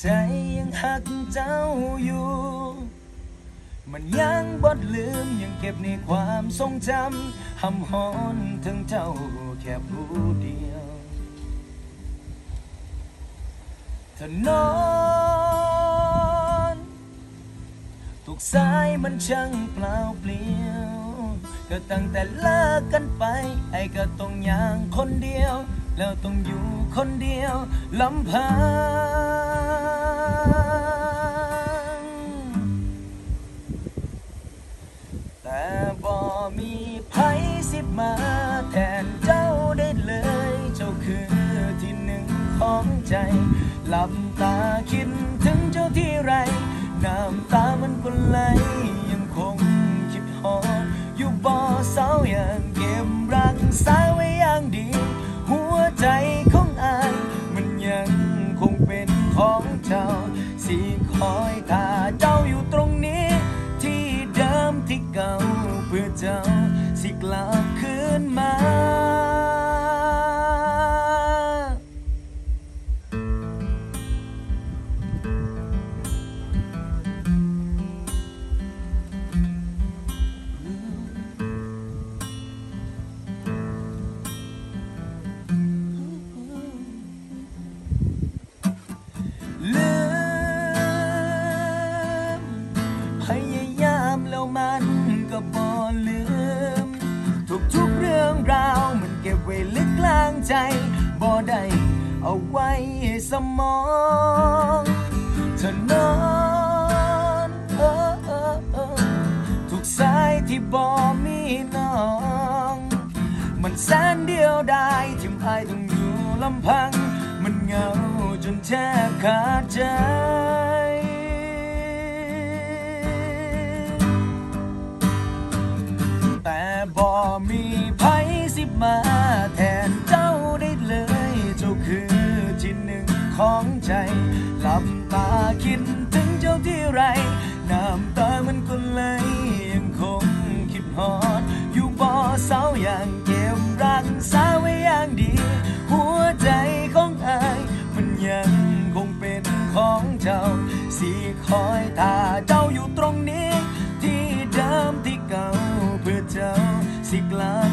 ใจยังหักเจ้าอยู่ มันยังบดลืมยังเก็บในความทรงจำหำหอนถึงเจ้าแค่ผู้เดียวเธอนอนทุกสายมันช่างเปล่าเปลี่ยวก็ตั้งแต่เลิกกันไป ไอ้ก็ต้องอย่างคนเดียว แล้วต้องอยู่คนเดียวลำพัง แต่บ่มีไผสิบมาแทนเจ้าได้เลย เจ้าคือที่หนึ่งของใจหลับตาคิดถึงเจ้าที่ไร น้ำตามันก็ไหลยังคงคิดหออยู่บ่อเสาอย่างเก็บรักสาว ก็บ่ลืม ทุกๆเรื่องราวมันเก็บไว้ลึกกลางใจ บ่ได้เอาไว้สมองเธอนอนเออเออเออทุกสายที่บ่มีน้อง มันแสนเดียวดายที่อายต้องอยู่ลำพัง มันเหงาจนแทบขาดใจ แต่บ่มีไผสิมาแทนเจ้าได้เลย เจ้าคือที่หนึ่งของใจหลับตาคิดถึงเจ้าที่ไร น้ำตามันก็ไหลยังคงคิดฮอด อยู่บ่อเสาอย่าง ที่เ